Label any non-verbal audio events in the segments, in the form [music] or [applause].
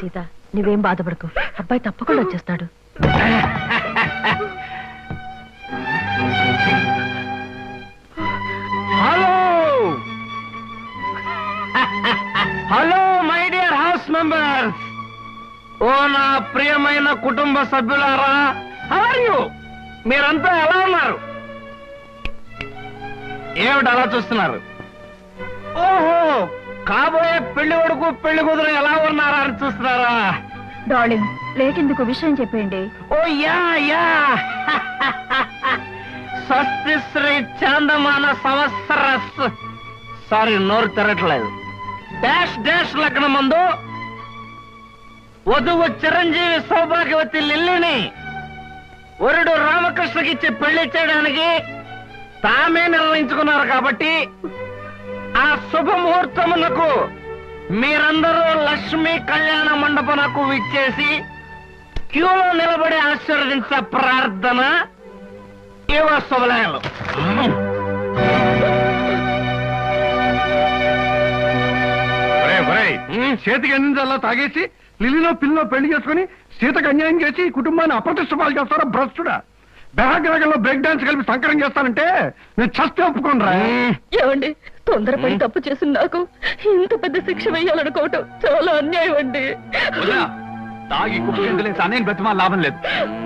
సీత నువ్వేం బాధపడకు. అబ్బాయి తప్పకుండా వచ్చేస్తాడు. Hello! Hello my dear house members! ఓ నా ప్రియమైన కుటుంబ సభ్యులారా ఆర్ మీరంతా ఎలా ఉన్నారు? ఏమిటి అలా చూస్తున్నారు? ఓహో! కాబోయే పెళ్ళి కొడుకు పెళ్ళి కూతురు ఎలా ఉన్నారా అని చూస్తున్నారా? డార్లింగ్ లేకెందుకు విషయం చెప్పేయండి? Oh yeah yeah. స్వస్తి శ్రీ చాందమాన సంవత్సర సారీ నోరు తిరగట్లేదు డాష్ డాష్ లగ్నం మందు. వధువు చిరంజీవి సౌభాగ్యవతి లిల్లిని వరుడు రామకృష్ణకి ఇచ్చి పెళ్ళి చేయడానికి తామే నిర్ణయించుకున్నారు కాబట్టి ఆ శుభముహూర్తమునకు మీరందరూ లక్ష్మీ కళ్యాణ మండపనకు విచ్చేసి క్యూలో నిలబడి ఆశీర్వదించ ప్రార్థన ఇవ శుభలయాలు చేతికి అందించాలా తాగేసి లిలిలో పిల్లో పెళ్ళి చేసుకుని సీతకు అన్యాయం చేసి ఈ కుటుంబాన్ని అప్రతిష్ట పాలు చేస్తారా భ్రష్టుడా? బెహగ్రగంలో బ్రేక్ డాన్స్ కలిపి సంకరం చేస్తానంటే నేను చస్తే ఒప్పుకోనరా. ఏమండి? తొందరపడి తప్పు చేసిన నాకు ఇంత పెద్ద శిక్ష వేయాలనుకోవటం చాలా అన్యాయం అండి. తాగి కుప్పకింత నుంచి అన్నయ్య బ్రతిమా లాభం లేదు.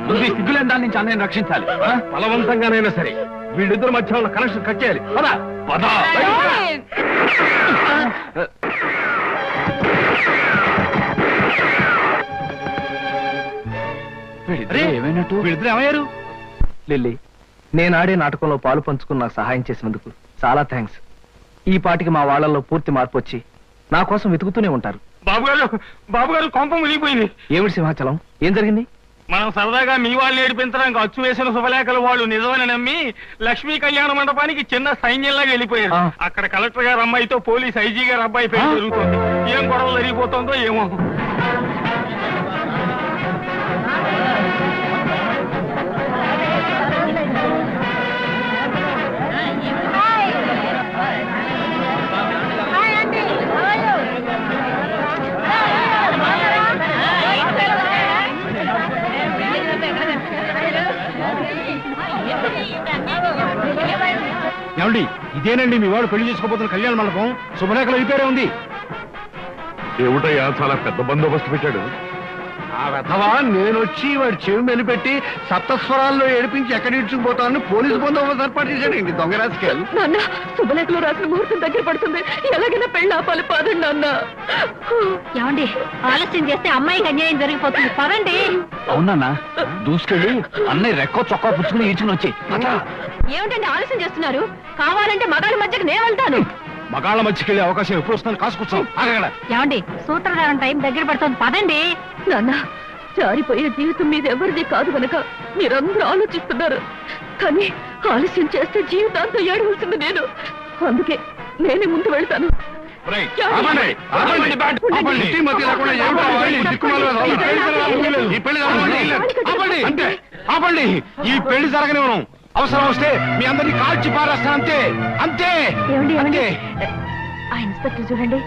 ముందు ఈ సిగ్గులేని దాని నుంచి అన్నయ్యని రక్షించాలి. బలవంతంగానైనా సరే వీళ్ళిద్దరి మధ్య ఉన్న కనెక్షన్ కట్ చేయాలి. పద. పద. ఏమైనట్టు? వీళ్ళిద్దరు ఏమయ్యారు? లిల్లీ నేను ఆడే నాటకంలో పాలు పంచుకుని నాకు సహాయం చేసినందుకు చాలా థ్యాంక్స్ ఈ పాటికి మా వాళ్ళల్లో పూర్తి మార్పు వచ్చి నా కోసం వెతుకుతూనే ఉంటారు. బాబు గారు బాబు గారు కొంప మునిగిపోయింది. ఏమిటి సింహాచలం? ఏం జరిగింది? మనం సరదాగా మీ వాళ్ళని ఏడిపించడానికి అచ్చు వేసిన శుభలేఖలు వాళ్ళు నిజమని నమ్మి లక్ష్మీ కళ్యాణ మండపానికి చిన్న సైన్యంలాగా వెళ్ళిపోయారు. అక్కడ కలెక్టర్ గారు అమ్మాయితో పోలీస్ ఐజీ గారు అబ్బాయి ఆ. జరుగుతుంది. ఏం గొడవ జరిగిపోతుందో ఏమో. ఏమండి ఇదేనండి మీ వాడు పెళ్ళి చేసుకోబోతున్న కళ్యాణ మండపం? శుభలేఖలో ఈ ఉంది. ఏమిటయ్యా చాలా పెద్ద బందోబస్తు పెట్టాడు. ఆ రథవా నేను వచ్చి వాడి చెవి మెలిపెట్టి సప్తస్వరాల్లో ఏడిపించి ఎక్కడ ఇడ్చుకుపోతానని పోలీసు బందోబస్తు ఏర్పాటు చేశాడండి దొంగ రాజకీయాలు? నాన్న శుభలేఖలో రాసిన ముహూర్తం దగ్గర పడుతుంది. ఎలాగైనా పెళ్ళి ఆపాలి పదండి నాన్న. ఏమండి ఆలస్యం చేస్తే అమ్మాయికి అన్యాయం జరిగిపోతుంది. పదండి. అవునన్నా దూసుకెళ్ళి అన్నయ్య రెక్కో చొక్కా పుచ్చుకుని ఈడ్చుకుని వచ్చి ఏమిటండి ఆలస్యం చేస్తున్నారు? కావాలంటే మగాళ్ళ మధ్యకి నేను వెళ్తాను. మగాళ్ళ మధ్యకెళ్ళే అవకాశం ఎప్పుడు వస్తుందని కాసుకొచ్చాం ఆగక్కడ ఏమండి సూత్రధారం టైం దగ్గర పడుతుంది. పదండి. నాన్న జారిపోయే జీవితం మీద ఎవరిది కాదు గనక మీరందరూ ఆలోచిస్తున్నారు. కానీ ఆలస్యం చేస్తే జీవితాంతం ఏడవలసింది నేను. అందుకే నేనే ముందు వెళ్తాను? ఈ వాళ్ళు. పెళ్ళి జరగనివ్వలేదు. ఈ అవసరం వస్తే మీ అందరినీ కాల్చి పారేస్తాను అంతే. అంతే. ఏమండి ఏమండి? అంతే. ఆ ఇన్స్పెక్టర్ చూడండి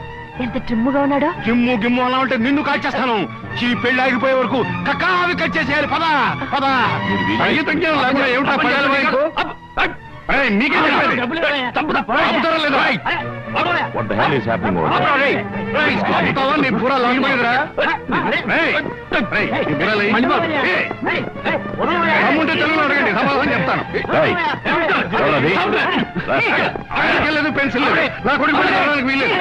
ఎంత ట్రిమ్ముగా ఉన్నాడో. గిమ్ము గిమ్ము అలా ఉంటే నిన్ను కాల్చేస్తాను. ఈ పెళ్ళి ఆగిపోయే వరకు కక్కావి కట్ చేసేయాలి. పద పద. ఏమిటా పదాలు వైపు? హెల్ ఇస్ హ్యాపెనింగ్ ఆపురా, రేయ్. రేయ్, ఆపుతావా? నీ బుర్ర లాగిపోయిందిరా? దమ్ముంటే తెలుగులో అడగండి సమాధానం చెప్తాను లేదు పెన్సిల్ నా కొడుకు పెళ్ళి కావడానికి వీల్లేదు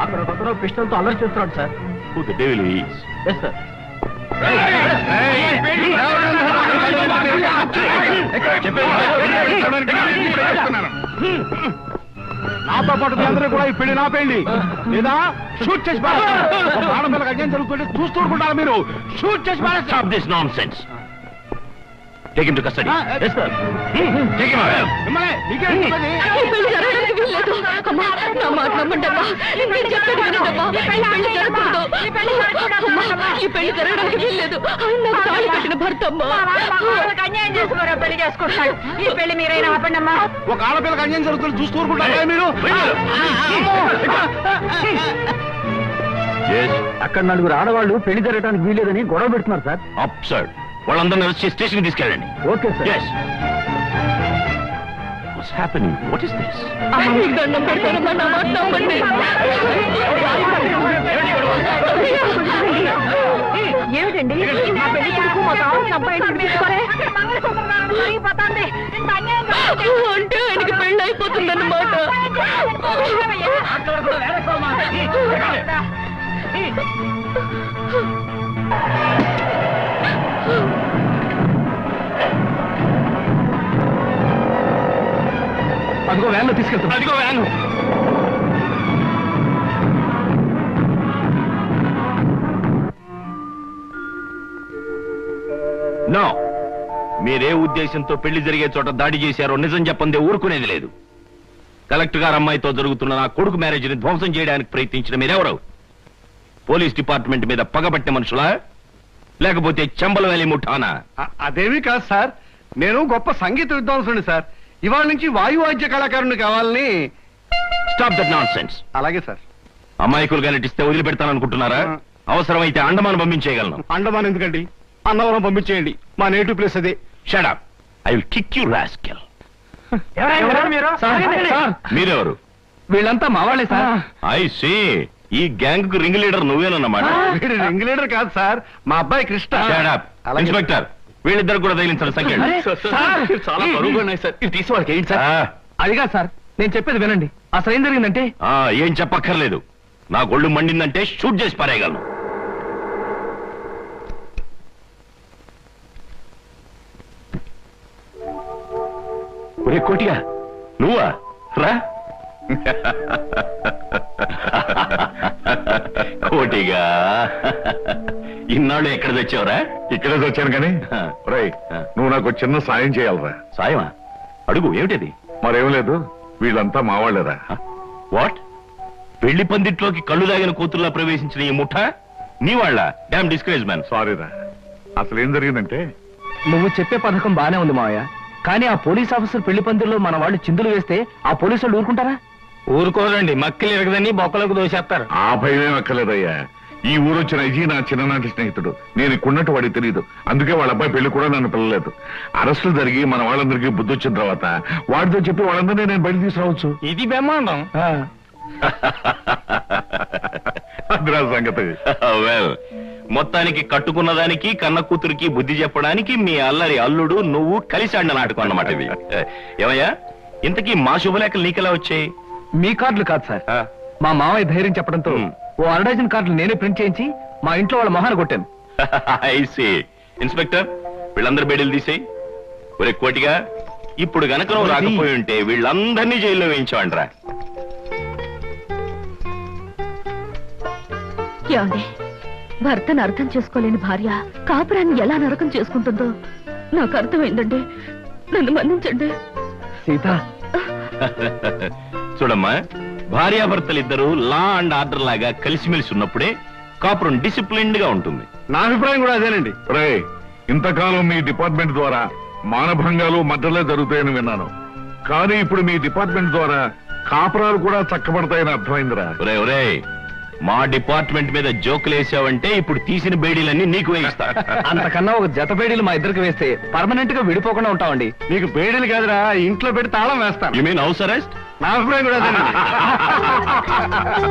అక్కడ పిస్టల్తో అల్లరి చేస్తున్నాడు సార్ ఎస్ సార్ నాతో పాటు మీ అందరూ కూడా ఈ పెళ్ళి నా పెళ్ళి లేదా షూట్ చేసి పారేస్తాను. ఒక ఆడపిల్లకి అన్యాయం జరుగుతుంటే చూస్తూ ఊరుకుంటారా మీరు? షూట్ చేసి stop this nonsense take him to custody yes sir మిమ్మల్ని నీకేం చెప్పేది? ఈ పెళ్ళి జరగడానికి వీల్లేదు. అమ్మా నా మాట నేను చెప్పేది వినండమ్మా. ఈ పెళ్ళి జరగకూడదు. అమ్మా ఈ పెళ్ళి జరగడానికి వీల్లేదు. ఆయన నాకు తాళి కట్టిన భర్త అమ్మా. అన్యాయం చేసుకోరా పెళ్ళి చేసుకుంటాడు ఈ పెళ్ళి మీరైనా ఆపండమ్మా ఒక ఆడపిల్లకి అన్యాయం జరుగుతుంటే చూస్తూ ఊరుకుంటారా మీరు? అక్కడ నలుగురు ఆడవాళ్ళు పెళ్ళి జరగడానికి వీలేదని గొడవ పెడుతున్నారు సార్. అప్సర్డ్ వాళ్ళందరినీ అరెస్ట్ చేసి స్టేషన్కి తీసుకెళ్ళండి. Okay sir. Yes. What's happening? What is this? ఏమిటండి? మా పెళ్ళి కొడుకు మా కావాల్సిన అబ్బాయి తీసుకోరే. అంటే ఆయనకి పెళ్ళి అయిపోతుందన్నమాట అదిగో వ్యాన్లో తీసుకెళ్తాం. అదిగో వ్యాను. నో. మీరే ఉద్దేశంతో పెళ్ళి జరిగే చోట దాడి చేశారో నిజం చెప్పందే ఊరుకునేది లేదు. కలెక్టర్ గారు అమ్మాయితో జరుగుతున్న నా కొడుకు మ్యారేజ్ని ధ్వంసం చేయడానికి ప్రయత్నించిన మీరెవరు? పోలీస్ డిపార్ట్మెంట్ మీద పగబట్టిన మనుషులా? లేకపోతే చెంబల వ్యాలీ ముఠానా అదేమీ కాదు సార్. నేను గొప్ప సంగీత విద్వాంసుని సార్. ఇవాళ నుంచి వాయువాద్య కళాకారుని కావాలని స్టాప్ దట్ నాన్ సెన్స్ అలాగే సార్. అమాయకులుగా నటిస్తే వదిలిపెడతాననుకుంటున్నారా? ఆ. అవసరమైతే అండమాన్ పంపించేయగలను. అండమాన్ ఎందుకండి? అన్నవరం పంపించేయండి. మా నేటివ్ ప్లేస్ అదే. Shut up I will kick you rascal మీరెవరు? వీళ్ళంతా మా వాళ్ళే సార్. ఐ సీ ఈ గ్యాంగ్కు రింగ్ లీడర్ నువ్వేనన్నమాట. రింగ్ లీడర్ కాదు సార్. మా అబ్బాయి కృష్ణ. ఇన్స్పెక్టర్ వీళ్ళిద్దరు కూడా తగిలించండి సంఖ్య సార్, చాలా బరువుగా ఉన్నాయి సార్. ఇది తీసి వాళ్ళకి ఏంటి అదిగా సార్ నేను చెప్పేది వినండి. అసలు ఏం జరిగిందంటే? ఏం చెప్పక్కర్లేదు. నా గొళ్ళు మండిందంటే షూట్ చేసి పారేయగలను. ఒరే కోటిగా నువ్వా? రా. కోటిగా. ఇన్నాళ్ళు ఎక్కడ తెచ్చావురా? ఇక్కడే వచ్చాను కానీ రేయ్ నువ్వు నాకు చిన్న సాయం చేయాలరా. సాయమా? అడుగు ఏమిటది? మరేం లేదు వీళ్ళంతా మావాళ్ళేరా వాట్? పెళ్ళి పందిట్లోకి కళ్ళు దాగిన కూతుర్లా ప్రవేశించిన ఈ ముఠ? నీ వాళ్ళ? Damn discourage man. సారీరా. అసలు ఏం జరిగిందంటే నువ్వు చెప్పే పథకం బానే ఉంది మావయ్య. కానీ ఆ పోలీస్ ఆఫీసర్ పెళ్ళి పందిరిలో మన వాళ్ళు చిందులు వేస్తే ఆ పోలీసు వాళ్ళు ఊరుకుంటారా? ఊరుకోరండి మక్కలు ఎరగదని బొక్కలకు దోసేస్తారు ఆ భయమేం అక్కర్లేదయ్యా. ఈ ఊరు వచ్చిన అజీ నా చిన్ననాటి స్నేహితుడు. నేను ఇక్కడున్నట్టు వాడికి తెలియదు అందుకే వాళ్ళ అబ్బాయి పెళ్ళి కూడా నన్ను పిల్లలేదు అరెస్టులు జరిగి మన వాళ్ళందరికీ బుద్ధి వచ్చిన తర్వాత వాడితో చెప్పి వాళ్ళందరినీ నేను బయట తీసుకురావచ్చు. ఇది బ్రహ్మాండం. అదిరా సంగతి. వెల్ మొత్తానికి కట్టుకున్న దానికి కన్న కూతురికి బుద్ధి చెప్పడానికి మీ అల్లరి అల్లుడు నువ్వు కలిసి ఆడిన నాటకం అన్నమాట ఇది. ఏమయ్యా? ఇంతకీ మా శుభలేఖలు నీకెలా వచ్చాయి? మీ కార్డులు కాదు సార్. మా మావయ్య ధైర్యం చెప్పడంతో. ఓ అరడజన్ కార్డులు నేనే ప్రింట్ చేయించి మా ఇంట్లో వాళ్ళ మొహాన్ని కొట్టాను. [laughs] ఇన్స్పెక్టర్ వీళ్ళందరి బెడీలు తీసేయి. ఒరే కోటిగా ఇప్పుడు గనక నువ్వు రాకపోయి ఉంటే వీళ్ళందరినీ జైల్లో వేయించావంట్రా ఏమండి భర్తను అర్థం చేసుకోలేని భార్య కాపురాన్ని ఎలా నరకం చేసుకుంటుందో నాకు అర్థమైందండి. నన్ను మన్నించండి. సీత. [laughs] చూడమ్మా భార్యాభర్తలిద్దరూ లా అండ్ ఆర్డర్ లాగా కలిసిమెలిసి ఉన్నప్పుడే కాపురం డిసిప్లిన్డ్గా ఉంటుంది. నా అభిప్రాయం కూడా అదేనండి. రే ఇంతకాలం మీ డిపార్ట్మెంట్ ద్వారా మానభంగాలు మద్దలే జరుగుతాయని విన్నాను. కానీ ఇప్పుడు మీ డిపార్ట్మెంట్ ద్వారా కాపురాలు కూడా చక్కబడతాయని అర్థమైందిరా. ఒరే ఒరే మా డిపార్ట్మెంట్ మీద జోకులు వేసావంటే ఇప్పుడు తీసిన బేడీలన్నీ నీకు వేయిస్తా. [laughs] అంతకన్నా ఒక జత బేడీలు మా ఇద్దరికి వేస్తే పర్మనెంట్గా విడిపోకుండా ఉంటామండి. మీకు బేడీలు కాదురా ఇంట్లో పెట్టి తాళం వేస్తాను. యు మీన్ హౌస్ అరెస్ట్ நான் அபிப்பிராயம் கூட [laughs]